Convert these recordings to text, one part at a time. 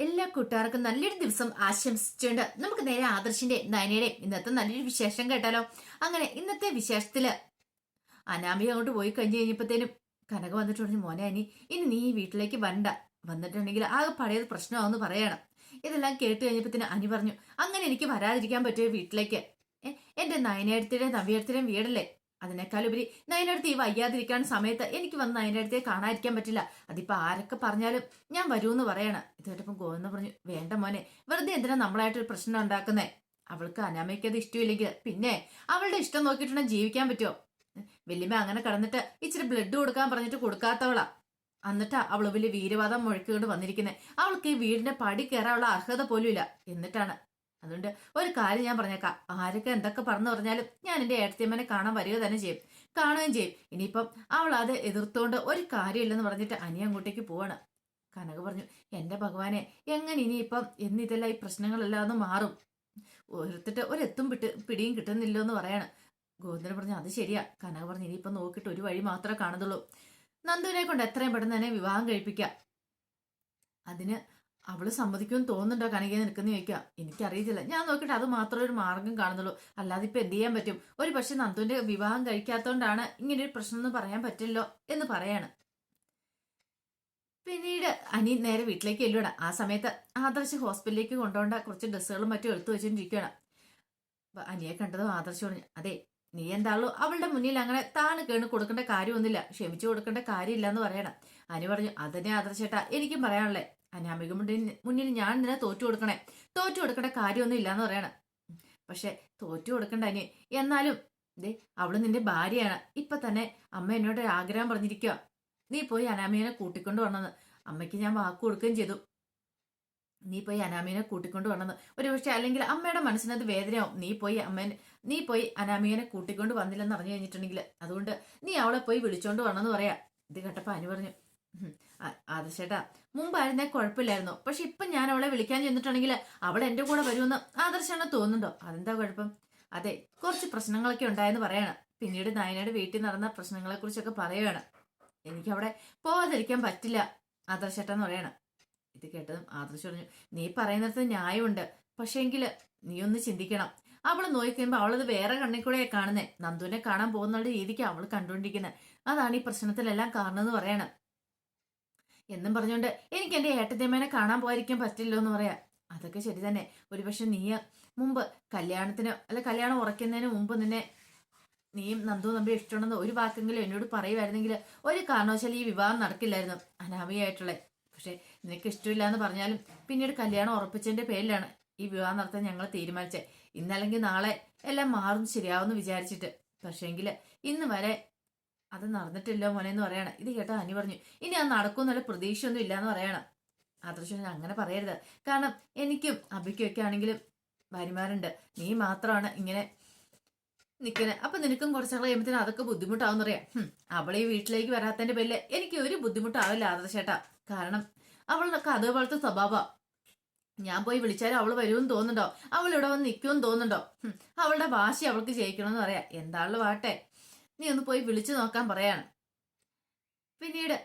എല്ലാ കൂട്ടുകാർക്കും നല്ലൊരു ദിവസം ആശംസിച്ചുകൊണ്ട് നമുക്ക് നേരെ ആദർശിന്റെ നയനയുടെ ഇന്നത്തെ നല്ലൊരു വിശേഷം കേട്ടാലോ? അങ്ങനെ ഇന്നത്തെ വിശേഷത്തിൽ അനാമിക അങ്ങോട്ട് പോയി കഴിഞ്ഞു കഴിഞ്ഞപ്പോഴത്തേനും കനക വന്നിട്ട് പറഞ്ഞു മോനെ അനി ഇനി നീ വീട്ടിലേക്ക് വരണ്ട. വന്നിട്ടുണ്ടെങ്കിൽ ആകെ പഴയത് പ്രശ്നമാവെന്ന് പറയണം. ഇതെല്ലാം കേട്ട് കഴിഞ്ഞപ്പോഴത്തേനും അനി പറഞ്ഞു അങ്ങനെ എനിക്ക് വരാതിരിക്കാൻ പറ്റുമോ വീട്ടിലേക്ക്? എന്റെ നയനേടത്തിന്റെയും നവ്യടത്തിന്റെയും വീടല്ലേ? അതിനേക്കാൾ ഉപരി നയനടുത്ത് ഈ വയ്യാതിരിക്കാൻ സമയത്ത് എനിക്ക് വന്ന് നയനടുത്തെ കാണാതിരിക്കാൻ പറ്റില്ല. അതിപ്പോൾ ആരൊക്കെ പറഞ്ഞാലും ഞാൻ വരൂന്ന് പറയണം. ഇത് കേട്ടപ്പം ഗോവിന്ദ പറഞ്ഞു വേണ്ട മോനെ വെറുതെ എന്തിനാ നമ്മളായിട്ടൊരു പ്രശ്നം ഉണ്ടാക്കുന്നേ? അവൾക്ക് അനാമയ്ക്ക് അത് ഇഷ്ടമില്ലെങ്കിൽ പിന്നെ അവളുടെ ഇഷ്ടം നോക്കിയിട്ടുണ്ടെങ്കിൽ ജീവിക്കാൻ പറ്റുമോ വല്യമ്മ അങ്ങനെ കടന്നിട്ട് ഇച്ചിരി ബ്ലഡ് കൊടുക്കാൻ പറഞ്ഞിട്ട് കൊടുക്കാത്തവളാ. എന്നിട്ടാ അവൾ വലിയ വീരവാദം മുഴക്കിക്കൊണ്ട് വന്നിരിക്കുന്നത് അവൾക്ക് ഈ വീടിന്റെ പടി കയറാനുള്ള അർഹത പോലും ഇല്ല എന്നിട്ടാണ് അതുകൊണ്ട് ഒരു കാര്യം ഞാൻ പറഞ്ഞേക്കാം. ആരൊക്കെ എന്തൊക്കെ പറഞ്ഞു പറഞ്ഞാലും ഞാൻ എന്റെ ഏട്ടത്തിയമ്മനെ കാണാൻ വരിക തന്നെ ചെയ്യും. കാണുകയും ചെയ്യും. ഇനിയിപ്പം അവൾ അത് എതിർത്തുകൊണ്ട് ഒരു കാര്യമില്ലെന്ന് പറഞ്ഞിട്ട് അനി അങ്ങോട്ടേക്ക് പോവാണ്. കനക പറഞ്ഞു എന്റെ ഭഗവാനെ എങ്ങനെ ഇനിയിപ്പം എന്നിതെല്ലാം ഈ പ്രശ്നങ്ങളെല്ലാം ഒന്ന് മാറും? ഓരോരുത്തിട്ട് ഒരെത്തും പിട്ട് പിടിയും കിട്ടുന്നില്ലോ എന്ന് പറയാണ്. ഗോവിന്ദൻ പറഞ്ഞു അത് ശരിയാ. കനക പറഞ്ഞു ഇനിയിപ്പം നോക്കിയിട്ട് ഒരു വഴി മാത്രമേ കാണുന്നുള്ളൂ. നന്ദുവിനെ കൊണ്ട് എത്രയും പെട്ടെന്ന് തന്നെ വിവാഹം കഴിപ്പിക്കാം. അതിന് അവൾ സമ്മതിക്കുമെന്ന് തോന്നുന്നുണ്ടോ കനകയെ നിൽക്കുന്ന ചോദിക്കുക. എനിക്കറിയത്തില്ല. ഞാൻ നോക്കിയിട്ട് അത് മാത്രമേ ഒരു മാർഗം കാണുന്നുള്ളൂ. അല്ലാതെ ഇപ്പൊ എന്ത് ചെയ്യാൻ പറ്റും? ഒരു പക്ഷെ നന്ദുവിന്റെ വിവാഹം കഴിക്കാത്തോണ്ടാണ് ഇങ്ങനെ ഒരു പ്രശ്നം എന്ന് പറയാൻ പറ്റില്ലോ എന്ന് പറയാണ്. പിന്നീട് അനി നേരെ വീട്ടിലേക്ക് ചെല്ലുകയാണ് ആ സമയത്ത് ആദർശ് ഹോസ്പിറ്റലിലേക്ക് കൊണ്ടുപോകേണ്ട കുറച്ച് ഡ്രസ്സുകളും മറ്റും എടുത്തു വെച്ചോണ്ടിരിക്കുകയാണ് അനിയെ കണ്ടതും ആദർശ് പറഞ്ഞു അതെ നീ എന്താണല്ലോ അവളുടെ മുന്നിൽ അങ്ങനെ താണ് കേണ് കൊടുക്കേണ്ട കാര്യമൊന്നുമില്ല. ക്ഷമിച്ചു കൊടുക്കേണ്ട കാര്യമില്ല എന്ന് പറയണം. അനി പറഞ്ഞു അതന്നെ ആദർശേട്ടാ എനിക്കും പറയാനുള്ളേ. അനാമിക മുന്നിൽ- ഞാൻ നിന്നെ തോറ്റു കൊടുക്കണേ? തോറ്റു കൊടുക്കേണ്ട കാര്യമൊന്നും ഇല്ലാന്ന് പറയണം. പക്ഷെ തോറ്റു കൊടുക്കണ്ട അനി എന്നാലും ദേ അവൾ നിന്റെ ഭാര്യയാണ്. ഇപ്പൊ തന്നെ അമ്മ എന്നോട് ആഗ്രഹം പറഞ്ഞിരിക്കുക നീ പോയി അനാമികനെ കൂട്ടിക്കൊണ്ട് വന്നെന്ന്. അമ്മയ്ക്ക് ഞാൻ വാക്ക് കൊടുക്കുകയും ചെയ്തു. നീ പോയി അനാമികനെ കൂട്ടിക്കൊണ്ട് വന്നെന്ന്. ഒരു പക്ഷെ അല്ലെങ്കിൽ അമ്മയുടെ മനസ്സിനത് വേദനയാവും. നീ പോയി അമ്മേനെ നീ പോയി അനാമികനെ കൂട്ടിക്കൊണ്ട് വന്നില്ലെന്ന് അറിഞ്ഞു കഴിഞ്ഞിട്ടുണ്ടെങ്കിൽ അതുകൊണ്ട് നീ അവളെ പോയി വിളിച്ചോണ്ട് വന്നെന്ന് പറയാ. ഇത് കേട്ടപ്പോ അനു പറഞ്ഞു "ഹും, ചേട്ടാ മുമ്പായിരുന്നേ കുഴപ്പമില്ലായിരുന്നു. പക്ഷെ ഇപ്പൊ ഞാൻ അവളെ വിളിക്കാൻ ചെന്നിട്ടുണ്ടെങ്കിൽ അവൾ എന്റെ കൂടെ വരുമെന്ന് ആദർശാണ് തോന്നുന്നുണ്ടോ? അതെന്താ കുഴപ്പം? അതെ കുറച്ച് പ്രശ്നങ്ങളൊക്കെ ഉണ്ടായെന്ന് പറയാണ്. പിന്നീട് നായനയുടെ വീട്ടിൽ നടന്ന പ്രശ്നങ്ങളെ കുറിച്ചൊക്കെ പറയുകയാണ് എനിക്ക് അവിടെ പോവാതിരിക്കാൻ പറ്റില്ല ആദർശേട്ടെന്ന് പറയണം. ഇത് കേട്ടതും ആദർശ് പറഞ്ഞു നീ പറയുന്നിടത്ത് ന്യായമുണ്ട്. പക്ഷേങ്കിൽ നീ ഒന്ന് ചിന്തിക്കണം. അവൾ നോക്കിക്കഴിയുമ്പോ അവളത് വേറെ കണ്ണിൽ കൂടെയാണ് കാണുന്നേ. നന്ദുവിനെ കാണാൻ പോകുന്ന രീതിക്ക് അവൾ കണ്ടുകൊണ്ടിരിക്കുന്നത് അതാണ് ഈ പ്രശ്നത്തിലെല്ലാം കാരണം എന്ന് പറയണം. എന്നും പറഞ്ഞുകൊണ്ട് എനിക്ക് എന്റെ ഏട്ടത്തിയമ്മേനെ കാണാൻ പോയിരിക്കാൻ പറ്റില്ലോ എന്ന് പറയാം. അതൊക്കെ ശരി തന്നെ. ഒരുപക്ഷെ നീ മുമ്പ് കല്യാണത്തിന് അല്ല കല്യാണം ഉറക്കുന്നതിന് മുമ്പ് നിന്നെ നീയും നന്ദു നമ്പി ഇഷ്ടമുണ്ടെന്ന് ഒരു വാക്കെങ്കിലും എന്നോട് പറയുമായിരുന്നെങ്കിൽ ഒരു കാരണവശാലും ഈ വിവാഹം നടക്കില്ലായിരുന്നു അനാമികയായിട്ടുള്ള. പക്ഷേ നിനക്ക് ഇഷ്ടമില്ല എന്ന് പറഞ്ഞാലും പിന്നീട് കല്യാണം ഉറപ്പിച്ചതിന്റെ പേരിലാണ് ഈ വിവാഹം നടത്താൻ ഞങ്ങൾ തീരുമാനിച്ചത് ഇന്നല്ലെങ്കിൽ നാളെ എല്ലാം മാറും ശരിയാവുമെന്ന് വിചാരിച്ചിട്ട്. പക്ഷേങ്കിൽ ഇന്ന് വരെ അത് നടന്നിട്ടില്ല മോനെ എന്ന് പറയണം. ഇത് കേട്ടാ അനി പറഞ്ഞു. ഇനി അത് നടക്കുമെന്നുള്ള പ്രതീക്ഷയൊന്നും ഇല്ലാന്ന് പറയണം. ആദർശൻ അങ്ങനെ പറയരുത്. കാരണം എനിക്കും അബിക്കൊക്കെ ആണെങ്കിലും ഭാര്യമാരുണ്ട്. നീ മാത്രമാണ് ഇങ്ങനെ നിൽക്കുന്നത് അപ്പൊ നിനക്കും കുറച്ചാൾ കഴിയുമ്പത്തിന് അതൊക്കെ ബുദ്ധിമുട്ടാവും പറയാം. അവളെ ഈ വീട്ടിലേക്ക് വരാത്തതിന്റെ പേരിൽ എനിക്ക് ഒരു ബുദ്ധിമുട്ടാവില്ല ആദർശേട്ടാ. കാരണം അവളൊക്കെ അതേപോലത്തെ സ്വഭാവ. ഞാൻ പോയി വിളിച്ചാലും അവൾ വരുമെന്ന് തോന്നുന്നുണ്ടോ? അവൾ ഇവിടെ വന്ന് നിൽക്കുമെന്ന് തോന്നുന്നുണ്ടോ? അവളുടെ വാശി അവൾക്ക് ജയിക്കണമെന്ന് പറയാം. എന്താണല്ലോ വാട്ടെ നീ ഒന്ന് പോയി വിളിച്ചു നോക്കാൻ പറയാണ്. പിന്നീട്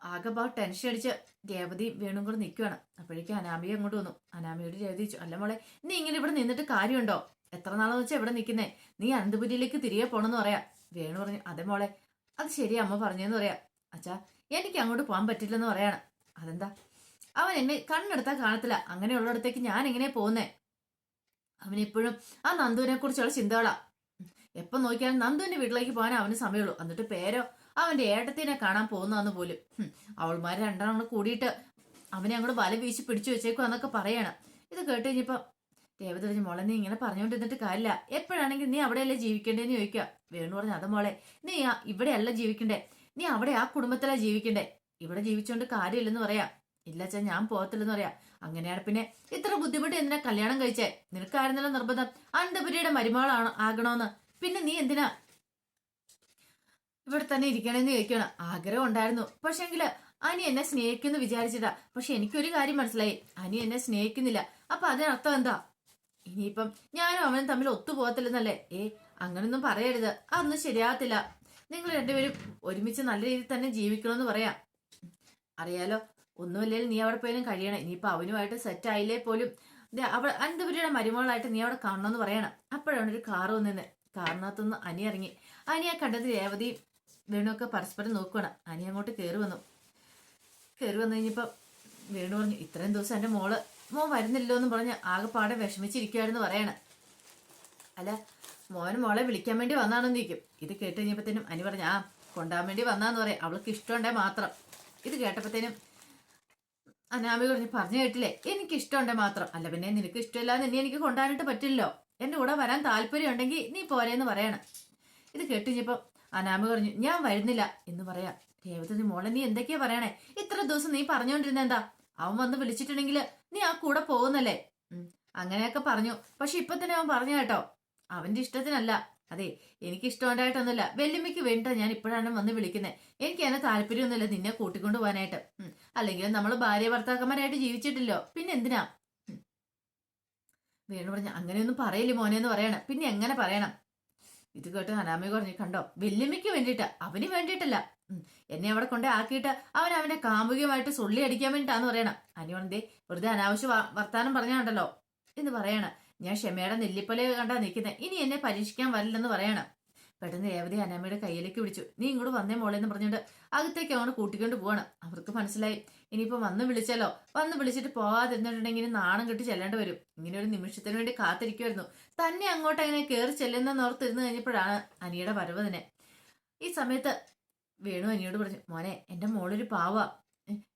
ആകെപ്പാ ടെൻഷൻ അടിച്ച് രേവതി വേണും കൂടെ നിൽക്കുകയാണ് അപ്പോഴേക്കും അനാമിക അങ്ങോട്ട് വന്നു. അനാമിയോട് രേവതി അല്ല മോളെ നീ ഇങ്ങനെ ഇവിടെ നിന്നിട്ട് കാര്യമുണ്ടോ? എത്ര നാളെന്ന് വെച്ചാൽ ഇവിടെ നിൽക്കുന്നേ നീ അനന്തപുരിയിലേക്ക് തിരികെ പോണെന്ന് പറയാം. വേണു പറഞ്ഞു അതെ മോളെ അത് ശരി അമ്മ പറഞ്ഞെന്ന് പറയാം. അച്ഛാ എനിക്ക് അങ്ങോട്ട് പോകാൻ പറ്റില്ലെന്ന് പറയാണ്. അതെന്താ? അവൻ എന്നെ കണ്ണെടുത്താൽ കാണത്തില്ല. അങ്ങനെയുള്ളിടത്തേക്ക് ഞാൻ എങ്ങനെ പോകുന്നേ അവനിപ്പോഴും ആ നന്ദുവിനെ കുറിച്ചുള്ള ചിന്തകളാ. എപ്പം നോക്കിയാലും നന്ദുവിന്റെ വീട്ടിലേക്ക് പോകാൻ അവന് സമയമുള്ളൂ. എന്നിട്ട് പേരോ അവന്റെ ഏട്ടത്തിനെ കാണാൻ പോകുന്നതെന്ന് പോലും. അവൾമാർ രണ്ടെണ്ണം കൂടിയിട്ട് അവനെ അങ്ങോട്ട് വല വീശി പിടിച്ചു വെച്ചേക്കും എന്നൊക്കെ പറയണം. ഇത് കേട്ട് കഴിഞ്ഞപ്പോ ദേവത പറഞ്ഞു മോളെ നീ ഇങ്ങനെ പറഞ്ഞുകൊണ്ടിരുന്നിട്ട് കാര്യമില്ല. എപ്പോഴാണെങ്കിൽ നീ അവിടെയല്ലേ ജീവിക്കേണ്ടേന്ന് ചോദിക്കുക വേണു പറഞ്ഞു അത മോളെ നീ ഇവിടെയല്ല ജീവിക്കണ്ടേ. നീ അവിടെ ആ കുടുംബത്തിലാ ജീവിക്കണ്ടേ. ഇവിടെ ജീവിച്ചോണ്ട് കാര്യമില്ലെന്ന് പറയാം. ഇല്ല ഞാൻ പോകത്തില്ലെന്ന് പറയാം. അങ്ങനെയാണ് പിന്നെ ഇത്ര ബുദ്ധിമുട്ട് എന്തിനാ കല്യാണം കഴിച്ചേ? നിനക്കായിരുന്നല്ലോ നിർബന്ധം. അനന്തപുരിയുടെ മരുമാളാണ് ആകണോന്ന്. പിന്നെ നീ എന്തിനാ ഇവിടെ തന്നെ ഇരിക്കണമെന്ന് ചോദിക്കണം ആഗ്രഹം ഉണ്ടായിരുന്നു. പക്ഷെങ്കിൽ അനി എന്നെ സ്നേഹിക്കുന്നു വിചാരിച്ചിട്ടാ പക്ഷെ എനിക്കൊരു കാര്യം മനസ്സിലായി. അനി എന്നെ സ്നേഹിക്കുന്നില്ല. അപ്പൊ അതിനർത്ഥം എന്താ? ഇനിയിപ്പം ഞാനും അവനും തമ്മിൽ ഒത്തുപോകത്തില്ലെന്നല്ലേ? ഏ അങ്ങനൊന്നും പറയരുത്. അതൊന്നും ശരിയാകത്തില്ല. നിങ്ങൾ രണ്ടുപേരും ഒരുമിച്ച് നല്ല രീതിയിൽ തന്നെ ജീവിക്കണമെന്ന് പറയാം. അറിയാലോ ഒന്നുമില്ലെങ്കിൽ നീ അവിടെ പോയാലും കഴിയണം. ഇനിയിപ്പോൾ അവനുമായിട്ട് സെറ്റ് ആയില്ലേ പോലും. അവൾ അനന്തപുരിയുടെ മരുമകളായിട്ട് നീ അവിടെ കാണണമെന്ന് പറയണം. അപ്പോഴാണ് ഒരു കാറ് വന്നിന്ന്. കാറിനകത്തുനിന്ന് അനി ഇറങ്ങി. അനിയെ കണ്ടത് രേവതി വേണുവൊക്കെ പരസ്പരം നോക്കുകയാണ് അനി അങ്ങോട്ട് കയറി വന്നു. കയറി വന്നു കഴിഞ്ഞപ്പോൾ വേണു പറഞ്ഞു ഇത്രയും ദിവസം എന്റെ മോൾ മോൻ വരുന്നില്ലോ എന്ന് പറഞ്ഞ് ആകെപ്പാടെ വിഷമിച്ചിരിക്കുകയായിരുന്നു പറയണേ. അല്ല മോൻ മോളെ വിളിക്കാൻ വേണ്ടി വന്നാണെന്ന് ഇരിക്കും ഇത് കേട്ട് കഴിഞ്ഞപ്പോഴത്തേനും അനി പറഞ്ഞു ആ കൊണ്ടാൻ വേണ്ടി വന്നാന്ന് പറയാം. അവൾക്ക് ഇഷ്ടമുണ്ടേ മാത്രം. ഇത് കേട്ടപ്പോഴത്തേനും അനാമി പറഞ്ഞു പറഞ്ഞു കേട്ടില്ലേ? എനിക്ക് ഇഷ്ടമുണ്ടേ മാത്രം. അല്ല പിന്നെ നിനക്ക് ഇഷ്ടമില്ലാന്ന് ഇനി എനിക്ക് കൊണ്ടാനായിട്ട് പറ്റില്ലല്ലോ. എന്റെ കൂടെ വരാൻ താല്പര്യം ഉണ്ടെങ്കിൽ നീ പോരേന്ന് പറയണം. ഇത് കേട്ട് അനാമ പറഞ്ഞു ഞാൻ വരുന്നില്ല എന്ന് പറയാം. രേവതി മോളെ നീ എന്തൊക്കെയാ പറയണേ? ഇത്ര ദിവസം നീ പറഞ്ഞുകൊണ്ടിരുന്ന എന്താ? അവൻ വന്ന് വിളിച്ചിട്ടുണ്ടെങ്കിൽ നീ ആ കൂടെ പോകുന്നല്ലേ? അങ്ങനെയൊക്കെ പറഞ്ഞു. പക്ഷെ ഇപ്പൊ തന്നെ അവൻ പറഞ്ഞു കേട്ടോ അവന്റെ ഇഷ്ടത്തിനല്ല. അതെ എനിക്ക് ഇഷ്ടമുണ്ടായിട്ടൊന്നുമില്ല. വെല്ലുമ്മയ്ക്ക് വേണ്ട ഞാൻ ഇപ്പോഴാണ് വന്ന് വിളിക്കുന്നത് എനിക്ക് അതിനെ താല്പര്യമൊന്നുമില്ല നിന്നെ കൂട്ടിക്കൊണ്ടു പോകാനായിട്ട്. അല്ലെങ്കിൽ നമ്മൾ ഭാര്യ ഭർത്താക്കന്മാരായിട്ട് ജീവിച്ചിട്ടില്ലോ. പിന്നെ എന്തിനാ. വേണു പറഞ്ഞു അങ്ങനെയൊന്നും പറയില്ല മോനെ എന്ന് പറയണം. പിന്നെ എങ്ങനെ പറയണം? ഇത് കേട്ട് ഹനാമി പറഞ്ഞു കണ്ടോ വെല്ലുമ്മയ്ക്ക് വേണ്ടിയിട്ട് അവന് വേണ്ടിയിട്ടല്ല. എന്നെ അവിടെ കൊണ്ട് ആക്കിയിട്ട് അവൻ അവനെ കാമുകയുമായിട്ട് സുള്ളി അടിക്കാൻ വേണ്ടിയിട്ടാന്ന് പറയണം. അനിവണന്തേ വെറുതെ അനാവശ്യ വർത്താനം പറഞ്ഞാണ്ടല്ലോ എന്ന് പറയണം. ഞാൻ ക്ഷമയുടെ നെല്ലിപ്പല കണ്ടാ നിൽക്കുന്നത് ഇനി എന്നെ പരീക്ഷിക്കാൻ വരില്ലെന്ന് പറയണം. പെട്ടെന്ന് രേവതി അനാമയുടെ കയ്യിലേക്ക് പിടിച്ചു. നീ ഇങ്ങോട്ട് വന്നേ മോളെ എന്ന് പറഞ്ഞുകൊണ്ട് അകത്തേക്ക് അവനെ കൂട്ടിക്കൊണ്ട് പോവാണ്. അവർക്ക് മനസ്സിലായി. ഇനിയിപ്പോ വന്ന് വിളിച്ചാലോ? വന്ന് വിളിച്ചിട്ട് പോവാതിരുന്നിട്ടുണ്ടെങ്കിൽ നാണം കെട്ടി ചെല്ലേണ്ടി വരും. ഇങ്ങനെ ഒരു നിമിഷത്തിന് വേണ്ടി കാത്തിരിക്കുമായിരുന്നു തന്നെ അങ്ങോട്ട് അങ്ങനെ കയറി ചെല്ലുന്നെന്ന് ഓർത്തിരുന്ന് കഴിഞ്ഞപ്പോഴാണ് അനിയുടെ വരവ് തന്നെ. ഈ സമയത്ത് വേണു അനിയോട് പറഞ്ഞു മോനെ എന്റെ മോളൊരു പാവ.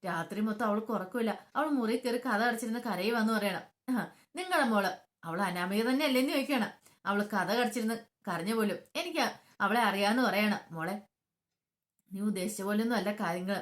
രാത്രി മൊത്തം അവൾക്ക് ഉറക്കമില്ല. അവൾ മുറി കയറി കഥ അടച്ചിരുന്ന് കരയുവാന്ന് പറയണം. നിങ്ങളുടെ നിങ്ങളെ മോൾ. അവൾ അനാമിക തന്നെ അല്ലേന്ന് ചോദിക്കണം അവൾ കഥ കടച്ചിരുന്ന് കരഞ്ഞു പോലും. എനിക്ക് അവളെ അറിയാന്ന് പറയണം മോളെ. നീ ഉദ്ദേശിച്ച പോലൊന്നും അല്ല കാര്യങ്ങൾ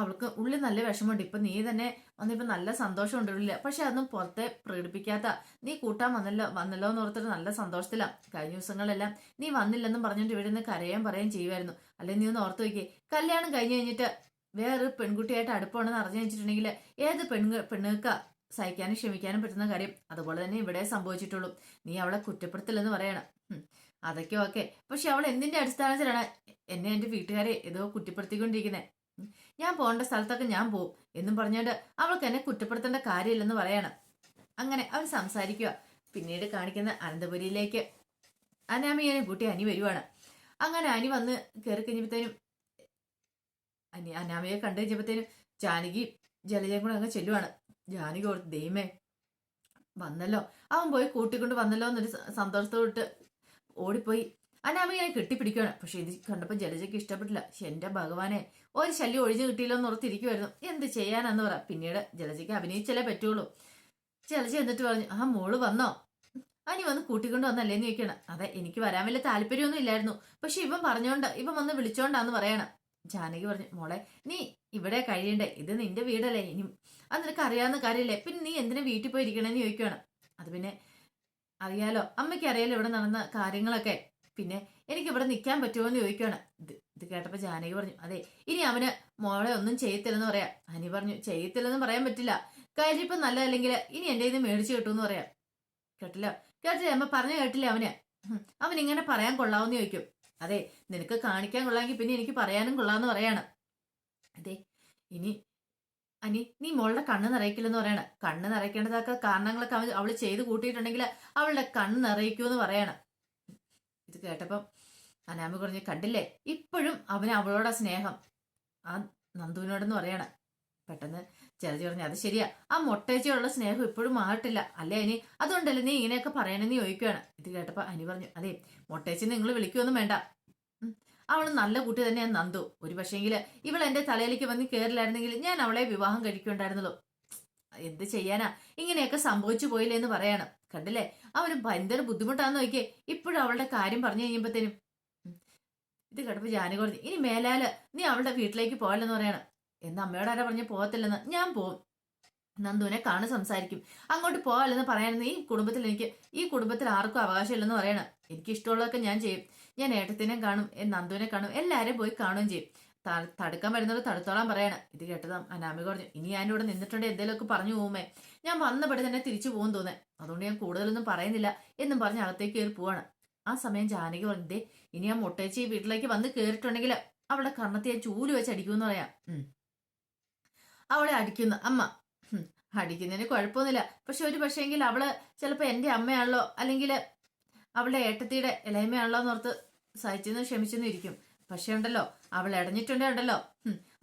അവൾക്ക് ഉള്ളിൽ നല്ല വിഷമമുണ്ട്. ഇപ്പൊ നീ തന്നെ വന്നിപ്പോ നല്ല സന്തോഷം ഉണ്ടില്ല പക്ഷെ അതൊന്നും പുറത്തെ പ്രകടിപ്പിക്കാത്ത നീ കൂട്ടാൻ വന്നല്ലോ വന്നല്ലോ എന്ന് ഓർത്തിട്ട് നല്ല സന്തോഷത്തിലാ. കഴിഞ്ഞ ദിവസങ്ങളെല്ലാം നീ വന്നില്ലെന്നും പറഞ്ഞിട്ട് ഇവിടെ നിന്ന് കരയാൻ പറയുകയും ചെയ്യുമായിരുന്നു. അല്ലെങ്കിൽ നീ ഒന്ന് ഓർത്ത് വയ്ക്കേ കല്യാണം കഴിഞ്ഞ് കഴിഞ്ഞിട്ട് വേറൊരു പെൺകുട്ടിയായിട്ട് അടുപ്പമാണെന്ന് അറിഞ്ഞു വെച്ചിട്ടുണ്ടെങ്കിൽ ഏത് പെണ്ണു പെണ്ണുക്ക സഹിക്കാനും ക്ഷമിക്കാനും പറ്റുന്ന കാര്യം? അതുപോലെ തന്നെ ഇവിടെ സംഭവിച്ചിട്ടുള്ളൂ. നീ അവളെ കുറ്റപ്പെടുത്തില്ലെന്ന് പറയണം. അതൊക്കെ ഓക്കെ. പക്ഷെ അവൾ എന്തിന്റെ അടിസ്ഥാനത്തിലാണ് എന്നെ എന്റെ വീട്ടുകാരെ ഏതോ കുറ്റപ്പെടുത്തിക്കൊണ്ടിരിക്കുന്നത് ഞാൻ പോകേണ്ട സ്ഥലത്തൊക്കെ ഞാൻ പോവും എന്നും പറഞ്ഞുകൊണ്ട് അവൾക്ക് എന്നെ കുറ്റപ്പെടുത്തേണ്ട കാര്യമില്ലെന്ന് പറയണം. അങ്ങനെ അവർ സംസാരിക്കുക പിന്നീട് കാണിക്കുന്ന അനന്തപുരിയിലേക്ക്. അനാമിയനെ കൂട്ടി അനി വരുവാണ്. അങ്ങനെ അനി വന്ന് കയറി കഴിഞ്ഞപ്പോഴത്തേനും അനി അനാമിയെ കണ്ടു കഴിഞ്ഞപ്പോഴത്തേനും ജാനകി ജലജയും കൂടെ അങ്ങ് ചെല്ലുവാണ്. ജാനകി ഓർത്ത് ദൈമേ വന്നല്ലോ. അവൻ പോയി കൂട്ടിക്കൊണ്ട് വന്നല്ലോ എന്നൊരു സന്തോഷത്തോട്ട് ഓടിപ്പോയി. അനാമികനെ കെട്ടിപ്പിടിക്കുകയാണ്. പക്ഷെ ഇത് കണ്ടപ്പോൾ ജലജയ്ക്ക് ഇഷ്ടപ്പെട്ടില്ല. പക്ഷെ എന്റെ ഭഗവാനെ ഒരു ശല്യം ഒഴിഞ്ഞു കിട്ടിയില്ലോ എന്ന് ഓർത്തിരിക്കുമായിരുന്നു എന്ത് ചെയ്യാനാന്ന് പറ. പിന്നീട് ജലജയ്ക്ക് അഭിനയിച്ചല്ലേ പറ്റുള്ളൂ. ജലജ എന്നിട്ട് പറഞ്ഞു ആ മോൾ വന്നോ? അനി വന്ന് കൂട്ടിക്കൊണ്ട് വന്നല്ലേന്ന് ചോദിക്കണം അതെ എനിക്ക് വരാൻ വലിയ താല്പര്യമൊന്നും ഇല്ലായിരുന്നു. പക്ഷെ ഇവൻ പറഞ്ഞോണ്ട് ഇവൻ വന്ന് വിളിച്ചോണ്ടാന്ന് പറയണം. ജാനകി പറഞ്ഞു മോളെ നീ ഇവിടെ കഴിയണ്ടേ? ഇത് നിന്റെ വീടല്ലേ. ഇനി അത് നിനക്ക് അറിയാവുന്ന കാര്യമല്ലേ പിന്നെ നീ എന്തിനാ വീട്ടിൽ പോയി ഇരിക്കണമെന്ന് ചോദിക്കുകയാണ്. അത് പിന്നെ അറിയാലോ? അമ്മയ്ക്ക് അറിയാലോ ഇവിടെ നടന്ന കാര്യങ്ങളൊക്കെ. പിന്നെ എനിക്ക് ഇവിടെ നിൽക്കാൻ പറ്റുമോ എന്ന് ചോദിക്കുകയാണ് ഇത് ഇത് കേട്ടപ്പോൾ ജാനകി പറഞ്ഞു അതെ ഇനി അവന് മോളെ ഒന്നും ചെയ്യത്തില്ലെന്ന് പറയാം. അനി പറഞ്ഞു ചെയ്യത്തില്ലെന്ന് പറയാൻ പറ്റില്ല. കാര്യപ്പം നല്ലതല്ലെങ്കിൽ ഇനി എന്റെ ഇത് മേടിച്ചു കിട്ടുമെന്ന് പറയാം. കേട്ടില്ല? കേട്ടില്ല അമ്മ പറഞ്ഞു കേട്ടില്ല അവന്. അവൻ ഇങ്ങനെ പറയാൻ കൊള്ളാവെന്ന് ചോദിക്കും. അതെ നിനക്ക് കാണിക്കാൻ കൊള്ളാമെങ്കിൽ പിന്നെ എനിക്ക് പറയാനും കൊള്ളാമെന്ന് പറയാണ്. അതെ ഇനി അനി നീ മോളുടെ കണ്ണ് നിറയ്ക്കില്ലെന്ന് പറയണം. കണ്ണ് നിറയ്ക്കേണ്ടതൊക്കെ കാരണങ്ങളൊക്കെ അവൾ അവൾ ചെയ്ത് കൂട്ടിയിട്ടുണ്ടെങ്കിൽ അവളുടെ കണ്ണ് നിറയിക്കൂന്ന് പറയണം. ഇത് കേട്ടപ്പം അനാമി കുറഞ്ഞ് കണ്ടില്ലേ? ഇപ്പോഴും അവന് അവളോടാ സ്നേഹം. ആ നന്ദുവിനോടെന്ന് പറയണം. പെട്ടെന്ന് ചെറുതി പറഞ്ഞു അത് ശരിയാ. ആ മൊട്ടേച്ചയോടുള്ള സ്നേഹം ഇപ്പോഴും മാറിട്ടില്ല. അല്ലേ അനി? അതുകൊണ്ടല്ലേ നീ ഇങ്ങനെയൊക്കെ പറയണെന്ന് ചോദിക്കുകയാണ് ഇത് കേട്ടപ്പോ അനി പറഞ്ഞു അതെ മൊട്ടേച്ചി നിങ്ങൾ വിളിക്കുമൊന്നും വേണ്ട. ഉം. അവൾ നല്ല കുട്ടി തന്നെയാണ് നന്ദു. ഒരു പക്ഷേങ്കിൽ ഇവൾ എന്റെ തലയിലേക്ക് വന്ന് കയറില്ലായിരുന്നെങ്കിൽ ഞാൻ അവളെ വിവാഹം കഴിക്കുണ്ടായിരുന്നല്ലോ. എന്ത് ചെയ്യാനാ? ഇങ്ങനെയൊക്കെ സംഭവിച്ചു പോയില്ലേ എന്ന് പറയാണ്. കണ്ടില്ലേ? അവന് ഭയങ്കര ബുദ്ധിമുട്ടാന്ന് നോക്കിയേ. ഇപ്പോഴും അവളുടെ കാര്യം പറഞ്ഞു കഴിയുമ്പത്തേനും ഇത് കിടപ്പ് ജാനി കുറഞ്ഞു ഇനി മേലാൽ നീ അവളുടെ വീട്ടിലേക്ക് പോകല്ലെന്ന് പറയണം. എന്ന് അമ്മയോട് ആരാ പറഞ്ഞ് പോകത്തില്ലെന്ന്? ഞാൻ പോവും. നന്ദുവിനെ കാണു സംസാരിക്കും. അങ്ങോട്ട് പോകാല്ലെന്ന് പറയാനെന്ന് ഈ കുടുംബത്തിൽ എനിക്ക് ഈ കുടുംബത്തിൽ ആർക്കും അവകാശമില്ലെന്ന് പറയണം. എനിക്ക് ഇഷ്ടമുള്ളതൊക്കെ ഞാൻ ചെയ്യും. ഞാൻ ഏട്ടത്തിനെ കാണും നന്ദുവിനെ കാണും എല്ലാവരെയും പോയി കാണുകയും ചെയ്യും. തടുക്കാൻ വരുന്നവർ തടുത്തോളാൻ പറയണം. ഇത് കേട്ടത് അനാമി പറഞ്ഞു ഇനി ഞാൻ ഇവിടെ നിന്നിട്ടുണ്ട് എന്തെങ്കിലുമൊക്കെ പറഞ്ഞു പോകുമേ ഞാൻ വന്നപടി തന്നെ തിരിച്ചു പോകും തോന്നേ. അതുകൊണ്ട് ഞാൻ കൂടുതലൊന്നും പറയുന്നില്ല എന്നും പറഞ്ഞ് അകത്തേക്ക് കയറി പോവാണ്. ആ സമയം ജാനകി പറഞ്ഞു "ദേ, ഇനി ആ മുട്ടേച്ചി വീട്ടിലേക്ക് വന്ന് കയറിയിട്ടുണ്ടെങ്കിൽ അവളെ കർണത്തെ ചൂൽ വെച്ച് അടിക്കുമെന്ന് പറയാം. അവളെ അടിക്കുന്നു അമ്മ അടിക്കുന്നതിന് കുഴപ്പമൊന്നുമില്ല. പക്ഷെ ഒരു പക്ഷേങ്കിൽ അവൾ ചിലപ്പോൾ എന്റെ അമ്മയാണല്ലോ അല്ലെങ്കിൽ അവളുടെ ഏട്ടത്തിയുടെ ഇളയമ്മയാണല്ലോ എന്നോർത്ത് സഹിച്ചെന്ന് ക്ഷമിച്ചെന്ന് ഇരിക്കും പക്ഷെ ഉണ്ടല്ലോ അവൾ ഇടഞ്ഞിട്ടുണ്ടേ ഉണ്ടല്ലോ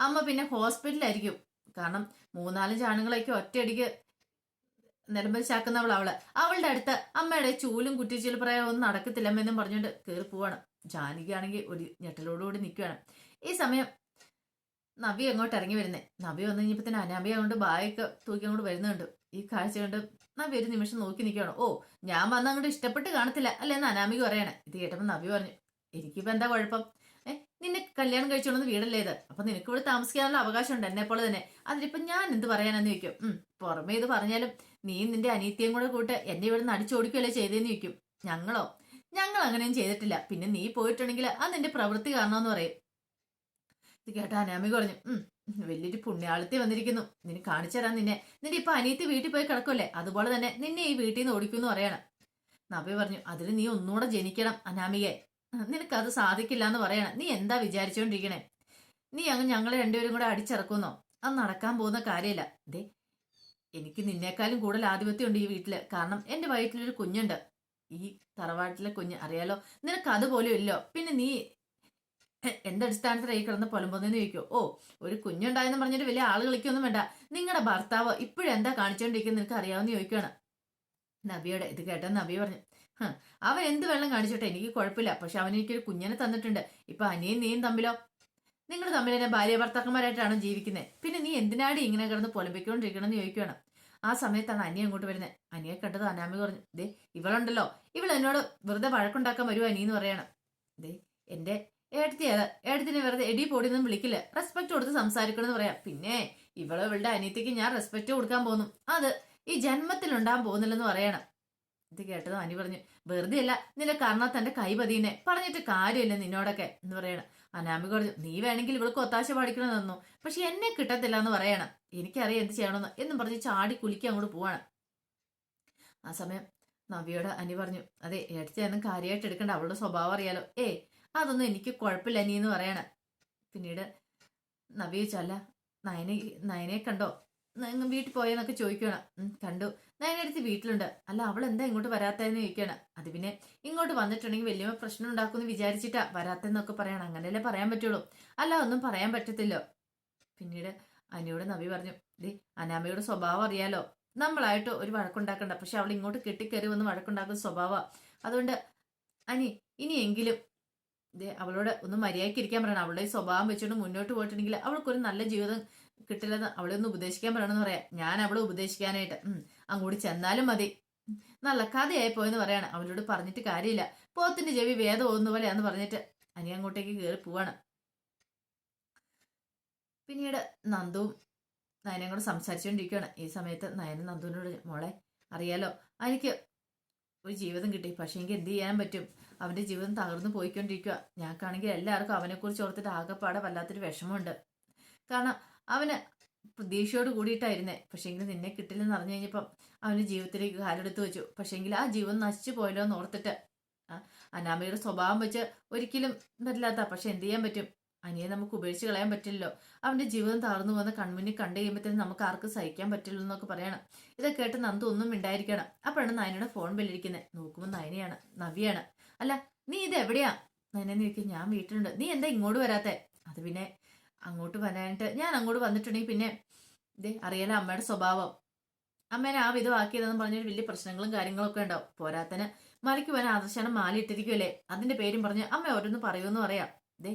അമ്മ പിന്നെ ഹോസ്പിറ്റലായിരിക്കും കാരണം മൂന്നാലും ചാണുങ്ങളൊക്കെ ഒറ്റയടിക്ക് നിലമ്പരിച്ചാക്കുന്നവൾ അവൾ അവളുടെ അടുത്ത് അമ്മയുടെ ചൂലും കുറ്റിച്ചൂലും പറയാൻ ഒന്നും നടക്കത്തില്ലമ്മെന്നും പറഞ്ഞുകൊണ്ട് കയറി പോവാണ്. ജാനകിയാണെങ്കിൽ ഒരു ഞെട്ടലോടുകൂടി നിൽക്കുകയാണ് ഈ സമയം നവി അങ്ങോട്ട് ഇറങ്ങി വരുന്നേ. നവി വന്നു കഴിഞ്ഞപ്പോൾ തന്നെ അനാബി അങ്ങോട്ട് ബായൊക്കെ തൂക്കി അങ്ങോട്ട് വരുന്നുണ്ട്. ഈ കാഴ്ച കണ്ട് നവി ഒരു നിമിഷം നോക്കി നിൽക്കുകയാണ് ഓ ഞാൻ വന്ന് അങ്ങോട്ട് ഇഷ്ടപ്പെട്ട് കാണത്തില്ല അല്ലെന്ന് അനാമിക പറയണേ. ഇത് കേട്ടപ്പോൾ നവി പറഞ്ഞു എനിക്കിപ്പോൾ എന്താ കുഴപ്പം? ഏ നിന്നെ കല്യാണം കഴിച്ചോളുന്ന വീടല്ലേ ഇത്? അപ്പൊ നിനക്ക് ഇവിടെ താമസിക്കാനുള്ള അവകാശമുണ്ട് എന്നെ പോലെ തന്നെ. അതിലിപ്പം ഞാൻ എന്ത് പറയാനെന്ന് ചോദിക്കും? ഉം പുറമേ ഇത് പറഞ്ഞാലും നീ നിന്റെ അനീത്തിയും കൂടെ കൂട്ട് എന്നെ ഇവിടെ നിന്ന് അടിച്ചോടിക്കുകയല്ലേ ചെയ്തേന്ന് ചോദിക്കും. ഞങ്ങളോ? ഞങ്ങൾ അങ്ങനെയും ചെയ്തിട്ടില്ല. പിന്നെ നീ പോയിട്ടുണ്ടെങ്കിൽ അത് നിന്റെ പ്രവൃത്തി കാരണമെന്ന് പറയും. ഇത് കേട്ട അനാമി പറഞ്ഞു ഉം വലിയൊരു പുണ്യാളത്തി വന്നിരിക്കുന്നു. നിന്നെ കാണിച്ചു തരാൻ നിന്നെ. നിന്റെ ഇപ്പൊ അനിയത്തി വീട്ടിൽ പോയി കിടക്കുമല്ലേ അതുപോലെ തന്നെ നിന്നെ ഈ വീട്ടിൽ നിന്ന് ഓടിക്കുമെന്ന് പറയണം. നബി പറഞ്ഞു അതിന് നീ ഒന്നുകൂടെ ജനിക്കണം അനാമികെ നിനക്കത് സാധിക്കില്ല എന്ന് പറയണം. നീ എന്താ വിചാരിച്ചുകൊണ്ടിരിക്കണേ നീ അങ്ങ് ഞങ്ങളെ രണ്ടുപേരും കൂടെ അടിച്ചിറക്കുന്നോ? അത് നടക്കാൻ പോകുന്ന കാര്യമില്ല ദേ എനിക്ക് നിന്നേക്കാളും കൂടുതൽ ആധിപത്യം ഉണ്ട് ഈ വീട്ടിൽ. കാരണം എന്റെ വയറ്റിലൊരു കുഞ്ഞുണ്ട്. ഈ തറവാട്ടിലെ കുഞ്ഞ് അറിയാലോ? നിനക്ക് അതുപോലും ഇല്ലോ. പിന്നെ നീ എന്തടിസ്ഥാനത്തിലായി കിടന്ന് പൊലമ്പൊന്നെന്ന് ചോദിക്കോ? ഓ ഒരു കുഞ്ഞുണ്ടായെന്ന് പറഞ്ഞിട്ട് വലിയ ആൾ കളിക്കൊന്നും വേണ്ട. നിങ്ങളുടെ ഭർത്താവ് ഇപ്പോഴെന്താ കാണിച്ചോണ്ടിരിക്കുന്നത് നിനക്ക് അറിയാവുന്ന ചോദിക്കുകയാണ് നബിയോടെ ഇത് കേട്ട നബി പറഞ്ഞു "ഹ്, അവൻ എന്ത് വെള്ളം കാണിച്ചോട്ടെ? എനിക്ക് കുഴപ്പമില്ല. പക്ഷെ അവൻ എനിക്കൊരു കുഞ്ഞിനെ തന്നിട്ടുണ്ട്. ഇപ്പൊ അനിയും നീയും തമ്മിലോ? നിങ്ങൾ തമ്മിൽ എന്നെ ഭാര്യ ഭർത്താക്കന്മാരായിട്ടാണ് ജീവിക്കുന്നത് പിന്നെ നീ എന്തിനാടി ഇങ്ങനെ കിടന്ന് പൊലമ്പിക്കൊണ്ടിരിക്കണം എന്ന് ചോദിക്കുകയാണ് ആ സമയത്താണ് അനിയ അങ്ങോട്ട് വരുന്നത് അനിയെ കണ്ടത് അനാമി പറഞ്ഞു ദേ ഇവളുണ്ടല്ലോ. ഇവൾ എന്നോട് വെറുതെ വഴക്കുണ്ടാക്കാൻ വരുമോ അനി എന്ന് പറയണം. ദേ എന്റെ ഏടത്തി ഏതാ ഏടത്തിനെ വെറുതെ എടി പൊടിയൊന്നും വിളിക്കില്ല. റെസ്പെക്ട് കൊടുത്ത് സംസാരിക്കണം എന്ന് പറയാം. പിന്നെ ഇവളെ ഇവളുടെ അനിയത്തിക്ക് ഞാൻ റെസ്പെക്ട് കൊടുക്കാൻ പോകുന്നു. അത് ഈ ജന്മത്തിൽ ഉണ്ടാകാൻ പോകുന്നില്ലെന്ന് പറയണം. ഇത് കേട്ടത് അനി പറഞ്ഞു വെറുതെ അല്ല നിന്റെ കർണ തന്റെ കൈ പതിയുന്നെ. പറഞ്ഞിട്ട് കാര്യമില്ല നിന്നോടൊക്കെ എന്ന് പറയണം. അനാമിക പറഞ്ഞു നീ വേണമെങ്കിൽ ഇവൾക്ക് ഒത്താശ പാടിക്കണം തന്നു. പക്ഷെ എന്നെ കിട്ടത്തില്ല എന്ന് പറയണം. എനിക്കറിയാം എന്ത് ചെയ്യണമെന്ന് എന്നും പറഞ്ഞ് ചാടി കുലിക്കാൻ അങ്ങോട്ട് പോവാണ്. ആ സമയം നവിയോട് അനി പറഞ്ഞു അതെ ഏടത്തി ഒന്നും കാര്യമായിട്ട് എടുക്കണ്ട. അവളുടെ സ്വഭാവം അറിയാലോ. ഏ അതൊന്നും എനിക്ക് കുഴപ്പമില്ല അനി എന്ന് പറയണം. പിന്നീട് നവി ചോദിച്ചല്ല നയനെ നയനെ കണ്ടോ? വീട്ടിൽ പോയെന്നൊക്കെ ചോദിക്കണം കണ്ടു. നയനടുത്ത് വീട്ടിലുണ്ട്. അല്ല അവൾ എന്താ ഇങ്ങോട്ട് വരാത്തതെന്ന് ചോദിക്കണം അത് പിന്നെ ഇങ്ങോട്ട് വന്നിട്ടുണ്ടെങ്കിൽ വലിയ പ്രശ്നം ഉണ്ടാക്കുമെന്ന് വിചാരിച്ചിട്ടാ വരാത്തെന്നൊക്കെ പറയണം. അങ്ങനെയല്ലേ പറയാൻ പറ്റുള്ളൂ. അല്ല ഒന്നും പറയാൻ പറ്റത്തില്ലോ. പിന്നീട് അനിയോട് നബി പറഞ്ഞു ദേ അനാമയുടെ സ്വഭാവം അറിയാലോ. നമ്മളായിട്ട് ഒരു വഴക്കുണ്ടാക്കണ്ട. പക്ഷെ അവൾ ഇങ്ങോട്ട് കെട്ടിക്കയറി വന്ന് വഴക്കുണ്ടാക്കുന്ന സ്വഭാവമാണ് അതുകൊണ്ട് അനി ഇനിയെങ്കിലും അവളോട് ഒന്ന് മര്യാദയ്ക്ക് ഇരിക്കാൻ പറയണം. അവളുടെ സ്വഭാവം വെച്ചുകൊണ്ട് മുന്നോട്ട് പോയിട്ടുണ്ടെങ്കിൽ അവൾക്കൊരു നല്ല ജീവിതം കിട്ടില്ലെന്ന് അവളെ ഒന്ന് ഉപദേശിക്കാൻ പറയണമെന്ന് പറയാം. ഞാൻ അവളെ ഉപദേശിക്കാനായിട്ട്. അങ്ങോട്ട് ചെന്നാലും മതി. നല്ല കഥയായി പോയെന്ന് പറയാണ്. അവളോട് പറഞ്ഞിട്ട് കാര്യമില്ല. പോത്തിന്റെ ചെവി വേദം പോകുന്ന പോലെയാന്ന് പറഞ്ഞിട്ട് അനി അങ്ങോട്ടേക്ക് കയറി പോവാണ്. പിന്നീട് നന്ദുവും നയനയും കൂടെ സംസാരിച്ചുകൊണ്ടിരിക്കുകയാണ് ഈ സമയത്ത് നയന നന്ദുവിനോട് മോളെ അറിയാലോ എനിക്ക് ഒരു ജീവിതം കിട്ടി. പക്ഷേ എനിക്ക് എന്ത് ചെയ്യാൻ പറ്റും? അവന്റെ ജീവിതം തകർന്നു പോയിക്കൊണ്ടിരിക്കുക ഞങ്ങൾക്കാണെങ്കിൽ എല്ലാവർക്കും അവനെക്കുറിച്ച് ഓർത്തിട്ട് ആകെപ്പാടെ വല്ലാത്തൊരു വിഷമമുണ്ട്. കാരണം അവന് പ്രതീക്ഷയോട് കൂടിയിട്ടായിരുന്നേ. പക്ഷേങ്കിൽ നിന്നെ കിട്ടില്ലെന്ന് അറിഞ്ഞു കഴിഞ്ഞപ്പം അവന് ജീവിതത്തിലേക്ക് കാലെടുത്ത് വെച്ചു. പക്ഷേങ്കിൽ ആ ജീവൻ നശിച്ചു പോയല്ലോ എന്ന് ഓർത്തിട്ട് അനാമയുടെ സ്വഭാവം വെച്ച് ഒരിക്കലും പറ്റില്ലാത്ത പക്ഷെ എന്ത് ചെയ്യാൻ പറ്റും? അനിയെ നമുക്ക് ഉപേക്ഷിച്ച് കളയാൻ പറ്റില്ലല്ലോ. അവന്റെ ജീവിതം തകർന്നു പോകുന്ന കൺമുന്നിൽ കണ്ടു കഴിയുമ്പോഴത്തേനും നമുക്ക് ആർക്കും സഹിക്കാൻ പറ്റില്ല എന്നൊക്കെ പറയണം. ഇതൊക്കെ കേട്ട് നന്ദു ഒന്നും ഉണ്ടായിരിക്കണം അപ്പോഴാണ് നയനയുടെ ഫോൺ ബെല്ലിരിക്കുന്നത് നോക്കുമ്പോൾ നയനയാണ് നവിയാണ്. അല്ല നീ ഇത് എവിടെയാ നയനെന്ന് ചോദിക്കും ഞാൻ വീട്ടിലുണ്ട്. നീ എന്താ ഇങ്ങോട്ട് വരാത്തെ? അത് പിന്നെ അങ്ങോട്ട് വരാനായിട്ട് ഞാൻ അങ്ങോട്ട് വന്നിട്ടുണ്ടെങ്കിൽ പിന്നെ ഇതേ അറിയാലോ അമ്മയുടെ സ്വഭാവം. അമ്മേനെ ആ വിധമാക്കിയതെന്ന് പറഞ്ഞൊരു വലിയ പ്രശ്നങ്ങളും കാര്യങ്ങളൊക്കെ ഉണ്ടാവും. പോരാത്തന് മലയ്ക്ക് വരാൻ ആദർശാണ് മാല ഇട്ടിരിക്കുമല്ലേ അതിന്റെ പേരും പറഞ്ഞ് അമ്മ ഓരോന്ന് പറയുമെന്ന് പറയാം. ദേ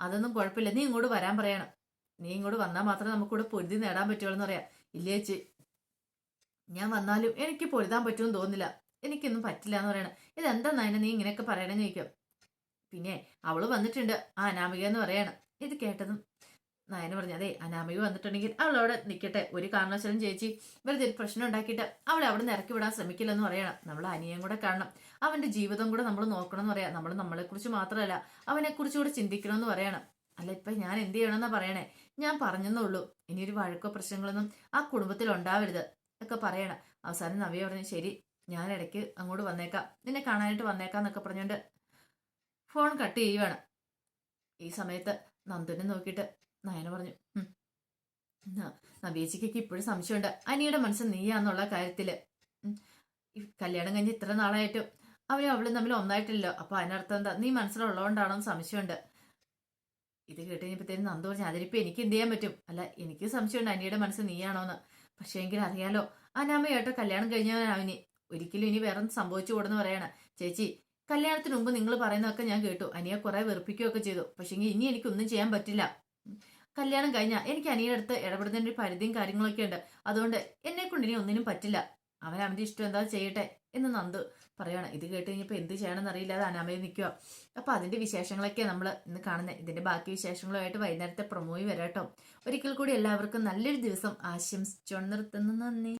അതൊന്നും കുഴപ്പമില്ല. നീ ഇങ്ങോട്ട് വരാൻ പറയണം. നീ ഇങ്ങോട്ട് വന്നാൽ മാത്രമേ നമുക്കിവിടെ പൊരുതി നേടാൻ പറ്റുള്ളൂ എന്ന് പറയാം. ഇല്ലേ ചേച്ചി ഞാൻ വന്നാലും എനിക്ക് പൊരുതാൻ പറ്റുമെന്ന് തോന്നില്ല എനിക്കൊന്നും പറ്റില്ല എന്ന് പറയണം. ഇതെന്താ നയന നീ ഇങ്ങനെയൊക്കെ പറയണമെന്ന് ചോദിക്കും. പിന്നെ അവൾ വന്നിട്ടുണ്ട് ആ അനാമിക എന്ന് പറയണം. ഇത് കേട്ടതും നയന പറഞ്ഞു അതെ അനാമിക വന്നിട്ടുണ്ടെങ്കിൽ അവൾ അവിടെ നിൽക്കട്ടെ ഒരു കാരണവശാലും ചേച്ചി വെറുതെ ഒരു പ്രശ്നം ഉണ്ടാക്കിയിട്ട് അവളെ അവിടെ നിന്ന് ഇറക്കി വിടാൻ ശ്രമിക്കില്ലെന്ന് പറയണം. നമ്മൾ അനിയൻ കൂടെ കാണണം. അവന്റെ ജീവിതം കൂടെ നമ്മൾ നോക്കണം എന്ന് പറയാം. നമ്മൾ നമ്മളെ കുറിച്ച് മാത്രമല്ല അവനെ കുറിച്ച് കൂടെ ചിന്തിക്കണം എന്ന് പറയണം. അല്ല ഇപ്പൊ ഞാൻ എന്ത് ചെയ്യണമെന്നാ പറയണേ? ഞാൻ പറഞ്ഞെന്നുള്ളൂ ഇനി ഒരു വഴക്കോ പ്രശ്നങ്ങളൊന്നും ആ കുടുംബത്തിൽ ഉണ്ടാവരുത് ഒക്കെ പറയണം. അവസാനം നവിയ പറഞ്ഞു ശരി ഞാൻ ഇടയ്ക്ക് അങ്ങോട്ട് വന്നേക്കാം. നിന്നെ കാണാനായിട്ട് വന്നേക്കാം എന്നൊക്കെ പറഞ്ഞുകൊണ്ട് ഫോൺ കട്ട് ചെയ്യുവാണ്. ഈ സമയത്ത് നന്ദനെ നോക്കിയിട്ട് നയന പറഞ്ഞു "ഉം, നവ്യേച്ചിക്കൊക്കെ ഇപ്പോഴും സംശയമുണ്ട്. അനിയുടെ മനസ്സ് നീയാന്നുള്ള കാര്യത്തിൽ. കല്യാണം കഴിഞ്ഞ് ഇത്ര നാളായിട്ടും അവനും അവളും തമ്മിൽ ഒന്നായിട്ടില്ലല്ലോ. അപ്പൊ അതിനർത്ഥം എന്താ? നീ മനസ്സിലുള്ളതുകൊണ്ടാണോ സംശയമുണ്ട്. ഇത് കേട്ടുകഴിഞ്ഞപ്പത്തേനും നന്ദു പറഞ്ഞു അതിനിപ്പോ എനിക്ക് എന്ത് ചെയ്യാൻ പറ്റും? അല്ല എനിക്ക് സംശയമുണ്ട് അനിയുടെ മനസ്സ് നീയാണോന്ന്. പക്ഷേ എങ്കിൽ അറിയാലോ അനാമയായിട്ട് കല്യാണം കഴിഞ്ഞവൻ അവന്. ഒരിക്കലും ഇനി വേറെ സംഭവിച്ചു കൂടെന്ന് പറയണ. ചേച്ചി കല്യാണത്തിന് മുമ്പ് നിങ്ങൾ പറയുന്നതൊക്കെ ഞാൻ കേട്ടു. അനിയെ കുറെ വെറുപ്പിക്കുകയൊക്കെ ചെയ്തു. പക്ഷെങ്കിൽ ഇനി എനിക്കൊന്നും ചെയ്യാൻ പറ്റില്ല. കല്യാണം കഴിഞ്ഞാൽ എനിക്ക് അനിയുടെ അടുത്ത് ഇടപെടുന്നതിന്റെ ഒരു പരിധിയും കാര്യങ്ങളൊക്കെ ഉണ്ട്. അതുകൊണ്ട് എന്നെ കൊണ്ട് ഇനി ഒന്നിനും പറ്റില്ല. അവൻ അവന്റെ ഇഷ്ടം എന്താ ചെയ്യട്ടെ എന്ന് നന്ദു പറയണം ഇത് കേട്ട് കഴിഞ്ഞപ്പോൾ എന്ത് ചെയ്യണമെന്ന് അറിയില്ലാതെ അനാമയിൽ നിൽക്കുക അപ്പോൾ അതിന്റെ വിശേഷങ്ങളൊക്കെ നമ്മൾ ഇന്ന് കാണുന്നത് ഇതിന്റെ ബാക്കി വിശേഷങ്ങളുമായിട്ട് വൈകുന്നേരത്തെ പ്രൊമോയി വരാട്ടോ. ഒരിക്കൽ കൂടി എല്ലാവർക്കും നല്ലൊരു ദിവസം ആശംസിച്ചോണ്ട് നിർത്തുന്നു. നന്ദി.